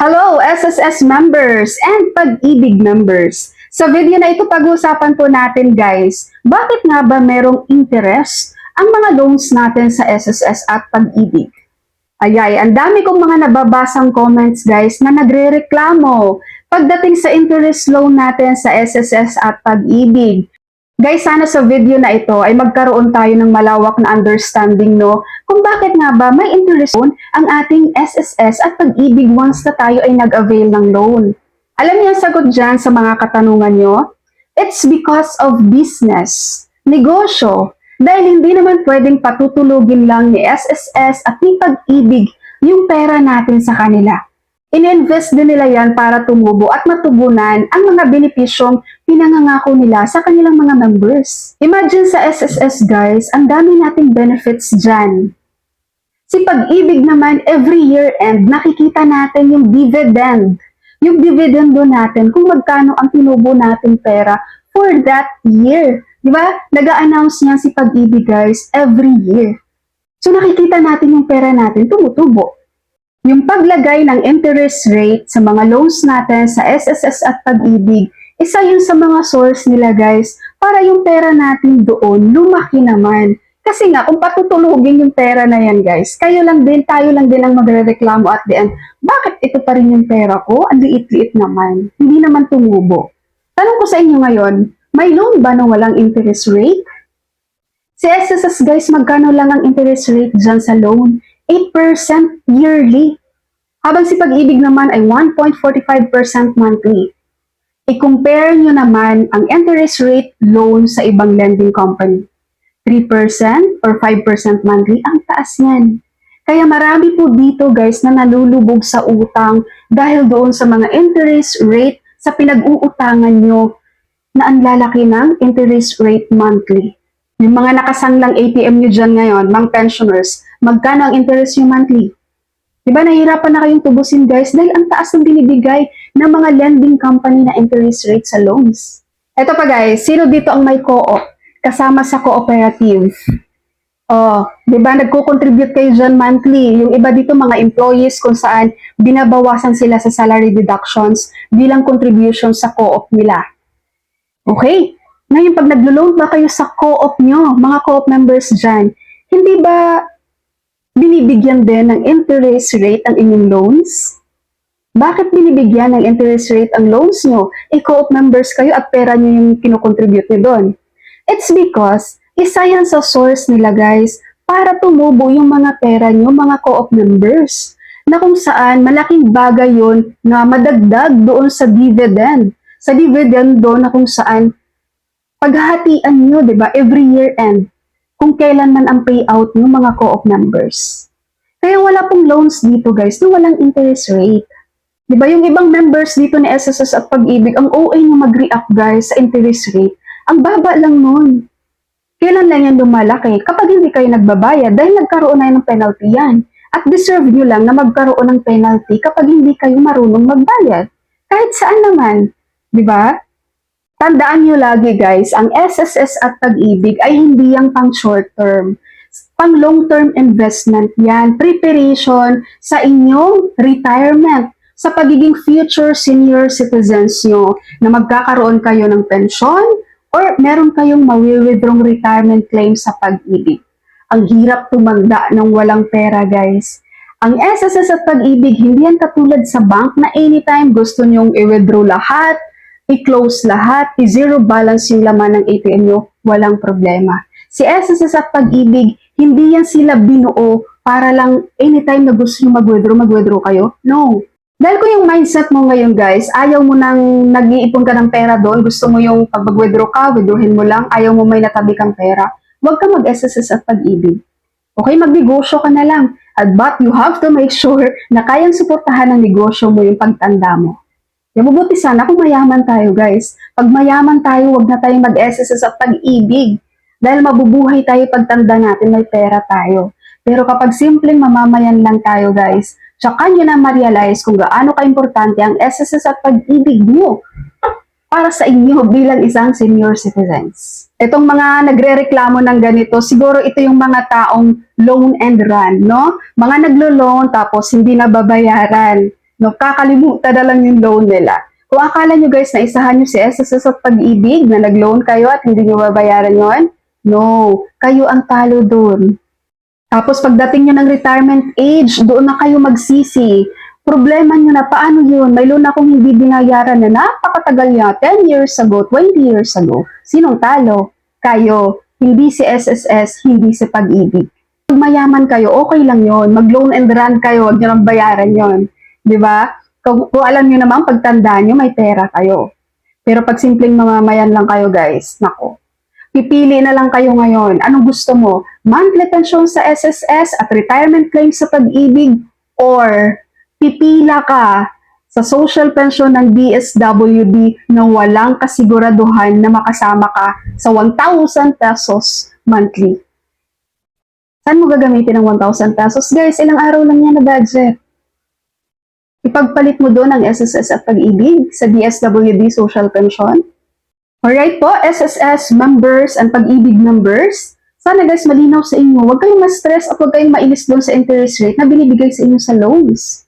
Hello, SSS members and pag-ibig members. Sa video na ito, pag-uusapan po natin guys, bakit nga ba merong interest ang mga loans natin sa SSS at pag-ibig? Ayay, ang dami kong mga nababasang comments guys na nagre-reklamo pagdating sa interest loan natin sa SSS at pag-ibig. Guys, sana sa video na ito ay magkaroon tayo ng malawak na understanding no bakit nga ba may interest loan ang ating SSS at pag-ibig once na tayo ay nag-avail ng loan. Alam niyo ang sagot dyan sa mga katanungan nyo? It's because of business, negosyo, dahil hindi naman pwedeng patutulugin lang ni SSS at ni pag-ibig yung pera natin sa kanila. Ininvest din nila yan para tumubo at matugunan ang mga benepisyong pinangangako nila sa kanilang mga members. Imagine sa SSS guys, ang dami nating benefits dyan. Si pag-ibig naman, every year end, nakikita natin yung dividend. Yung dividendo natin kung magkano ang tinubo nating pera for that year. Di ba? Nag-a-announce niyan si pag-ibig guys every year. So nakikita natin yung pera natin tumutubo. Yung paglagay ng interest rate sa mga loans natin sa SSS at pag-ibig, isa yun sa mga source nila guys para yung pera natin doon lumaki naman. Kasi nga, kung patutulugin yung pera na yan guys, kayo lang din, tayo lang din ang magre-reklamo at the end, bakit ito pa rin yung pera ko? Ang liit-liit naman. Hindi naman tumubo. Tanong ko sa inyo ngayon, may loan ba na walang interest rate? Si SSS guys, magkano lang ang interest rate dyan sa loan? 8% yearly. Habang si pag-ibig naman ay 1.45% monthly. I-compare nyo naman ang interest rate loan sa ibang lending company. 3% or 5% monthly, ang taas yan. Kaya marami po dito guys na nalulubog sa utang dahil doon sa mga interest rate sa pinag-uutangan nyo na ang lalaki ng interest rate monthly. Yung mga nakasanglang ATM nyo dyan ngayon, mga pensioners, magkano ang interest nyo monthly? Di ba nahihirapan na kayong tubusin guys dahil ang taas ng binibigay ng mga lending company na interest rate sa loans. Ito pa guys, sino dito ang may co-op kasama sa cooperative? Oh, 'di ba nagko-contribute kayo diyan monthly. Yung iba dito mga employees kung saan binabawasan sila sa salary deductions bilang contribution sa co-op nila. Okay? Ngayon pag naglo-loan ba kayo sa co-op nyo, mga co-op members diyan, hindi ba binibigyan din ng interest rate ang inyong loans? Bakit binibigyan ng interest rate ang loans nyo? E co-op members kayo at pera nyo yung kinocontribute nyo doon. It's because isa yan sa source nila guys para tumubo yung mga pera nyo, mga co-op members. Na kung saan malaking bagay yon na madagdag doon sa dividend. Sa dividend doon na kung saan paghahatian nyo, di ba, every year end, kung kailan man ang payout ng mga co-op members. Kaya wala pong loans dito guys na walang interest rate. Di ba yung ibang members dito ni SSS at Pag-ibig, ang OA nyo mag-react guys sa interest rate, ang baba lang nun. Kailan lang yan lumalaki? Kapag hindi kayo nagbabayad dahil nagkaroon na ng penalty yan. At deserve nyo lang na magkaroon ng penalty kapag hindi kayo marunong magbayad. Kahit saan naman. Di ba? Tandaan nyo lagi guys, ang SSS at pag-ibig ay hindi yang pang short term. Pang long term investment yan. Preparation sa inyong retirement sa pagiging future senior citizens nyo na magkakaroon kayo ng pensyon or meron kayong mawi-withdrawing retirement claim sa pag-ibig. Ang hirap tumanda ng walang pera guys. Ang SSS at pag-ibig, hindi yan katulad sa bank na anytime gusto nyong i-withdraw lahat, i-close lahat, i-zero balance yung laman ng ATM nyo, walang problema. Si SSS at pag-ibig, hindi yan sila binuo para lang anytime na gusto nyo mag-withdraw, mag-withdraw kayo. No. Dahil kung yung mindset mo ngayon guys, ayaw mo nang nag-iipon ka ng pera doon, gusto mo yung pag mag-withdraw ka, withdrawin mo lang, ayaw mo may natabi kang pera, huwag ka mag-SSS at pag-ibig. Okay, magnegosyo ka na lang. At but you have to make sure na kayang suportahan ng negosyo mo yung pagtanda mo. Yung mabuti sana kung mayaman tayo guys. Pag mayaman tayo, wag na tayong mag-SSS at pag-ibig. Dahil mabubuhay tayo pagtanda natin, may pera tayo. Pero kapag simpleng mamamayan lang tayo guys, tsaka nyo na ma-realize kung gaano ka-importante ang SSS at pag-ibig nyo para sa inyo bilang isang senior citizens. Itong mga nagre-reklamo ng ganito, siguro ito yung mga taong loan and run, no? Mga naglo-loan tapos hindi na babayaran. No, kakalimutan na lang yung loan nila. Kung akala nyo guys na isahan nyo si SSS at pag-ibig na nag-loan kayo at hindi nyo babayaran yon, no, kayo ang talo dun. Tapos pagdating nyo ng retirement age, doon na kayo magsisi. Problema nyo na paano yun? May loan akong hindi binayaran na napakatagal niya, 10 years ago, 20 years ago. Sinong talo? Kayo. Hindi si SSS, hindi si pag-ibig. Pag mayaman kayo, okay lang yon. Mag-loan and run kayo, huwag nyo nang bayaran yon. Di ba? Kung, kung alam nyo naman, pagtanda nyo, may pera kayo. Pero pag simpleng mamamayan lang kayo, guys, nako. Pipili na lang kayo ngayon. Anong gusto mo? Monthly pension sa SSS at retirement claim sa pag-ibig? Or pipila ka sa social pension ng DSWD na walang kasiguraduhan na makasama ka sa 1,000 pesos monthly? Saan mo gagamitin ang 1,000 pesos? Guys, ilang araw lang yan na budget. Ipagpalit mo doon ang SSS at pag-ibig sa DSWD Social Pension. Alright po, SSS members and pag-ibig members, sana guys malinaw sa inyo, huwag kayong ma-stress at huwag kayong mainis doon sa interest rate na binibigay sa inyo sa loans.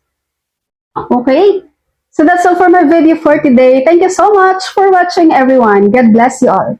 Okay? So that's all for my video for today. Thank you so much for watching everyone. God bless you all.